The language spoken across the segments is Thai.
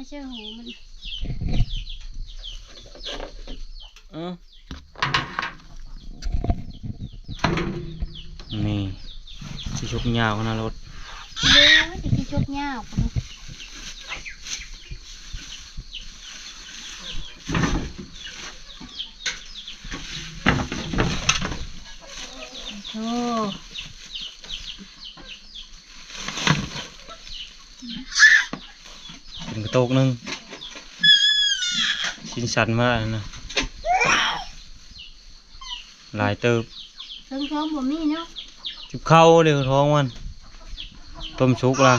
ไม่ใช่หูมันเออนี่สิชกยาวขนาดรถเด้อจะกินชกยาวปะเนาะโอ้เป็น กระโตกหนึงชิ้นสันมากนะหลายเติบเพิ่งท้องบ่มีเนาะจิบเข้าเดี๋ยวท้องมันต้มชุกละ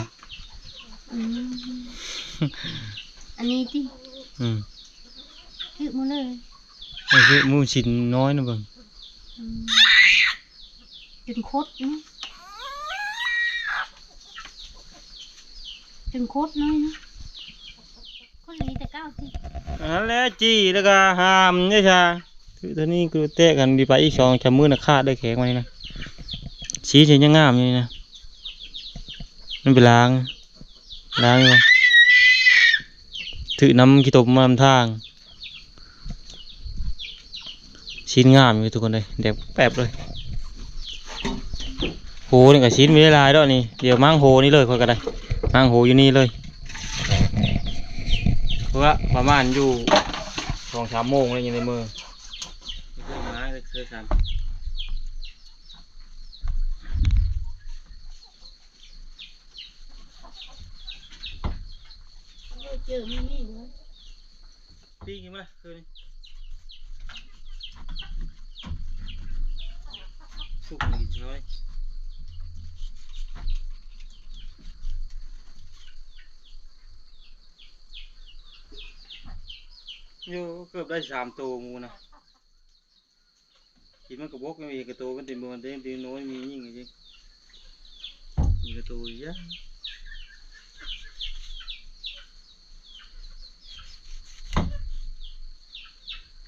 อืมอันนี้ที่อืมคือหมูเลยนี่คือหมูชิ้นน้อยนะเบิ่งอืมจนโคตรเนาะจนโคตรน้อยเนาะ คนนี้แต่เก้าสิอันนั้นแหละจี้แล้วก็หามเนี่ยจ้าคือตอนนี้กูเตะกันดีไปอีกสองชามือนะคาดได้แข็งไว้นะชี้เฉยยังงามอยู่นี่นะมันไปล้างล้างอยู่ถือน้ำขี้ตบมานำทาง ชิ้นงามอยู่ทุกคนเลยเด็กแป๊บเลยโหนี่กับชิ้นไม่ได้ลายด้วยนี่เดี๋ยวมั่งโหนี่เลยค่อยก็ได้มั่งโหอยู่นี่เลย เพราะว่าประมาณอยู่สองสามโมงเลยอยู่ในมือเคยมาเคยทำเจอไม่มีเลยปีกี่มาคืนสุกอีกน้อย อยู่เกือบได้สามตัวงูนะกินมันกระบอกไม่มีกระตัวมันเต็มบนเต็มเต็มน้อยมียิ่งจริงมีกระตัวเยอะ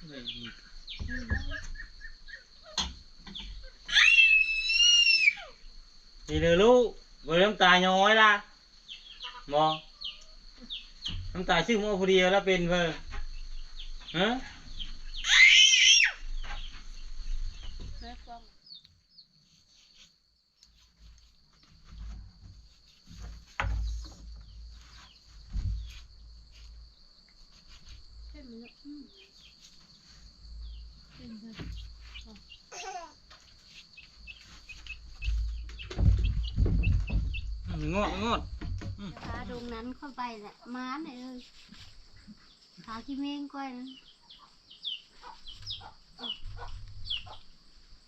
ไม่มีนี่เลยลูกเบอร์น้ำตาย้ ฮะแม่กล้องเห็นไหมเนี่ยอืมเห็นไหมมันงอดมันงอดขาตรงนั้นเข้าไปแหละม้าเนี่ยเอ้ย ขาขี้เม้งก้อยนะ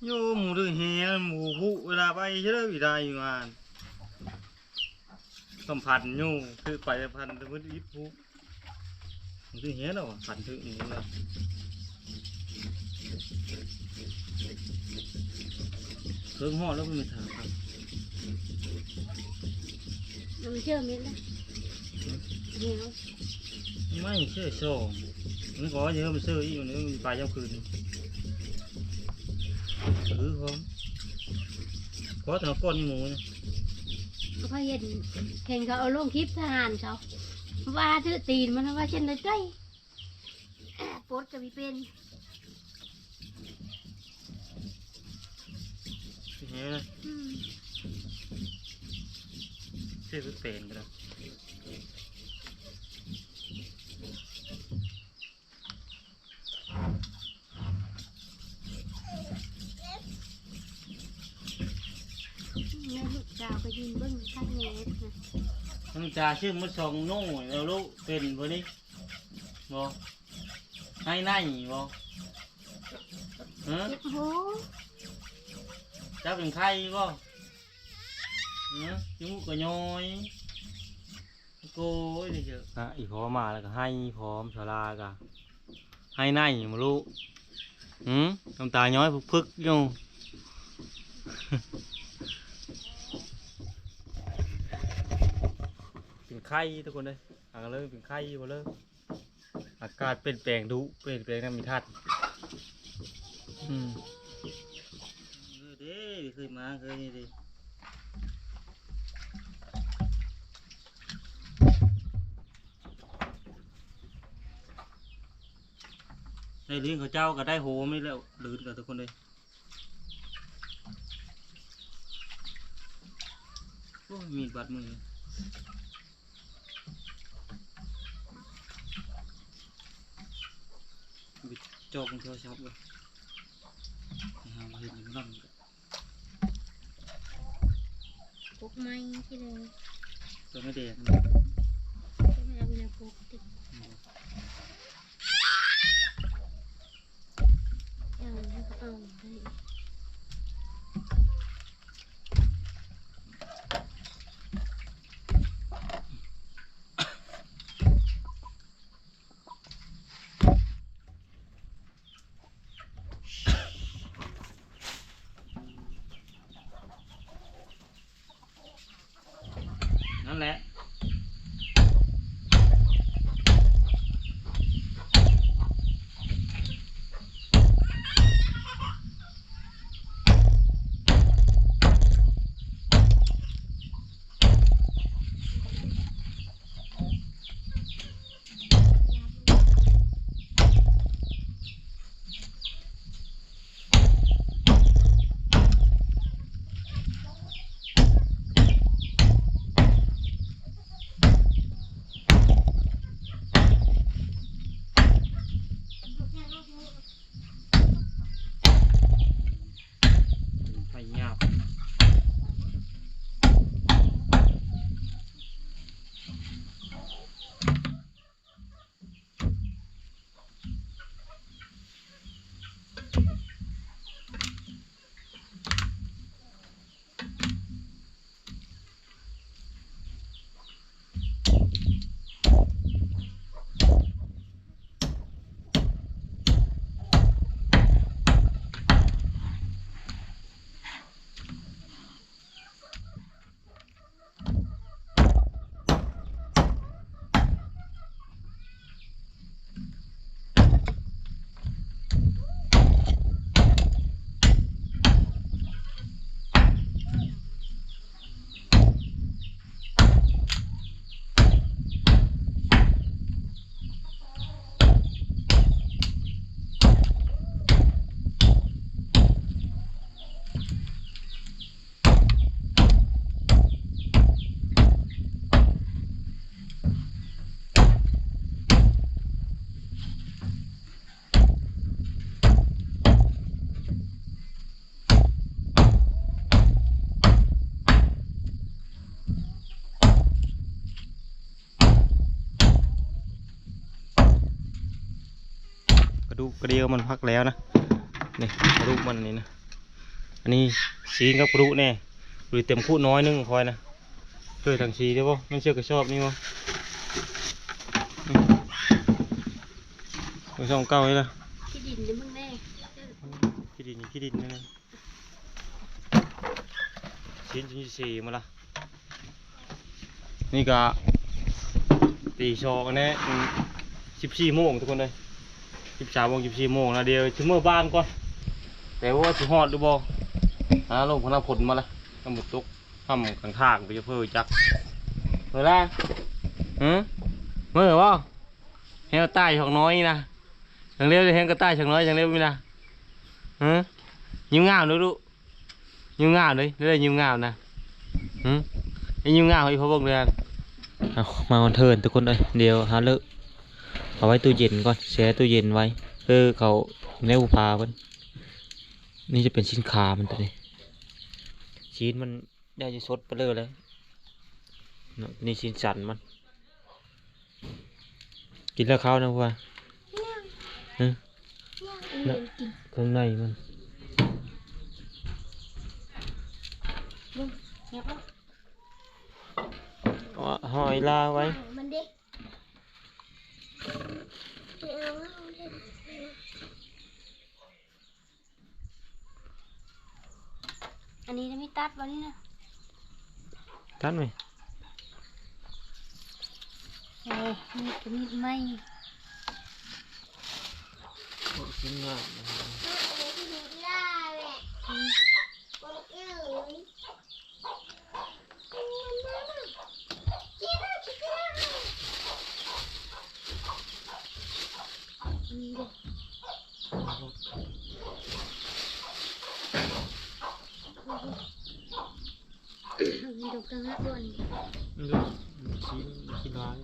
โยหมูดื้อเฮียหมูผู้เวลาไปเชื่อวิได้อยู่งานสัมผัสอยู่คือไปพันธุ์มืดอิบผู้มันคือเฮียเนาะพันธุ์ถึงนี่เนาะเครื่องห่อแล้วมันไม่ถามครับมันเชื่อมิดแล้วเดี๋ยว ไม่เชื่อโซ่มันก็เยอะมันซื้ออีกมันมันไปยามคืนถือของเพราะแต่ละก้อนนี่หมูนะเขาเห็นเห็นเขาเอาลงคลิปทหารเขาว่าถือตีนมันว่าเช่นไรใจปวดก็มีเป็นเฮ้ยอืมชื่อคือเป็นกันแล้ว แม่ลูกสาวก็ยืนเบิ้งข้างแง่นะ มันจะชื่อมันสองโน่แล้วลูกเป็นพอนี้บอให้ไหนบอฮะเจ็บหูจะเป็นใครบ่ฮะจมูกก็ย้อยโก้ยเดี๋ยวอะอีพอมาแล้วก็ให้พร้อมชลากะให้ไหนมาลูกหืมน้ำตาย้อยพึกๆอยู่ ไข้ทุกคนเลยอากาศเริ่มเป็นไข้หมดเลยอากาศเปลี่ยนแปลงดูเปลี่ยนแปลงน้ำมีทัดอืมเด้เคยมาเคยนี่ดีในลิ้นของเจ้าก็ได้โหม่ไม่แล้วหลื่นกับทุกคนเลยโอ้มีบาดมือ จอกของโทรศัพท์เลยหามาเห็นอยู่นั่นพกไม้ที่เลยตัวไม่แดงจะไม่เอาไปในพกติดเอาแล้วก็เอาได้ ระดูกกระเดียวมันพักแล้วนะนี่กระดูกมันนี่นะอันนี้สีกับกระดูกแน่หรือเต็มคู่น้อยนึงคอยนะช่วยทางสีได้ป่ไม่เชื่อกระชอบนี่ป่ไปส่องเก้าให้ละที่ดินนี่มึงแน่ขี้ดินขี้ดินนี่นะชิ้นชิ้นสี่มาละนี่ก็ตีโชว์กันแน่สิบสี่โมงทุกคนเลย สิบสามโมงสิบสี่โมงนะเดี๋ยวชิมเมื่อบ้านก่อน แต่ว่าสิฮอดหรือบ่หาลงพนักผลมาละน้ำหมดตุกห้ำข้างทางไปจะเพิ่มจักเมื่อไรหืมเมื่อว่าเฮลใต้ช่องน้อยนี่นะช่างเร็วเฮลก็ใต้ช่องน้อยช่างเร็วมีนะหืมยิ้มงามดูดูยิ้มงามเลยเรื่อยยิ้มงามนะหืมไอ้ยิ้มงามไอ้พ่อบอกเลยมาวันเทิร์นทุกคนเลยเดี๋ยวหาเลิก เอาไว้ตู้เย็นก่อนแช่ตู้เย็นไว้เพื่อเขาเนื้อพาเพิ่นนี่จะเป็นชิ้นขามันตัวนี้ชิ้นมันได้จะสดไปเลยแล้วเนาะนี่ชิ้นสันมัน กินแล้วข้าวนะว่าเรียนกินข้างในมันลุงเงียบแล้วเอาหอยลาไว้มันดิ อันนี้จะไม่ตัดวันนี้นะทันไหมโอ้มีดก็มีดไหมชิ้นงาม ดกทั้ห้าตัวนี่ดูชิ้นชิ้นน้อย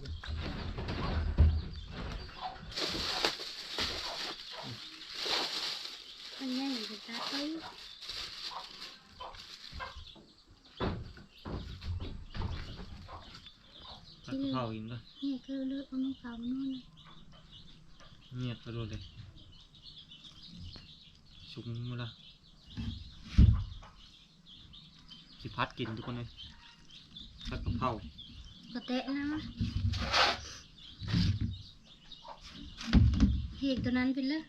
มันง่ยคือเลือกเอาน้งาวน่นเล เงียบไปเลยเลยชุกมาละสิพัดกินทุกคนเลยพัดกับเผากระเตะนะเหกตัวนั้นเป็นเลย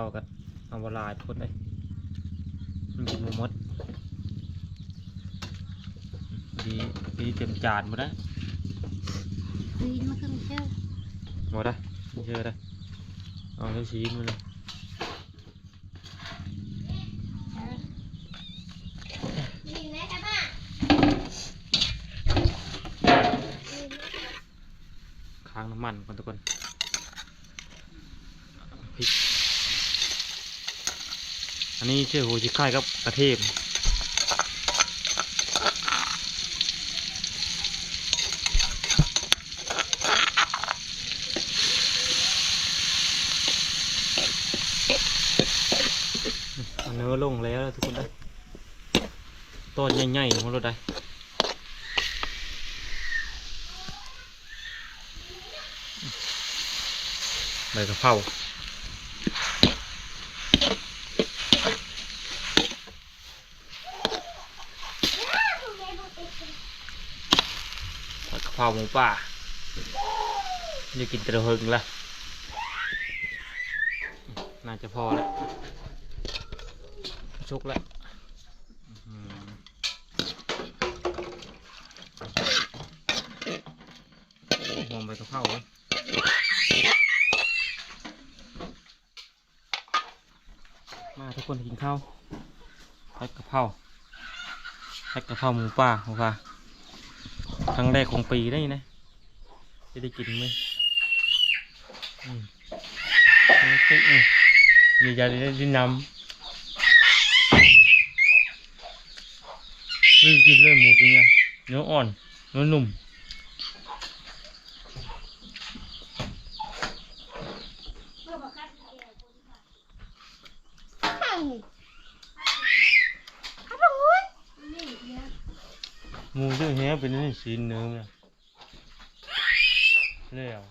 เพรากันเอาเวลาทุกคนเลยมันกินหมูมดดีดีเต็มจานหมดแล้ววีนมาเครื่องเจ้าหมดแล้วเยอะเลยเอาเจ้าชีสมาเลยวีนไหมครับป้าค้างน้ำมันก่อนทุกคนพริก อันนี้เชื่อหูชิคายกับกระเทียมเนื้อลงแล้วะทุกคนได้ต้นใหญ่ๆของเราได้ใบกระเพราผัดกะ เพราหมูป่าจะกินตะหึงละน่าจะพอแล้วชุกแล้วอื้อหือหอมใบเพราเลยมาทุกคนกินข้าวผัดกะเพราผัดกะเพราหมูป่าหมูป่า ครั้งแรกของปีได้นะจะได้กินไหมมนี่คืออืมมียาได้ดินน้ำนี่กินเลยหมูตัวเนี้ยเนื้ออ่อนเนื้อนุ่มห มูตัวเนี้ยเป็นนี่สีเนื้อเนี่ยเลี้ยว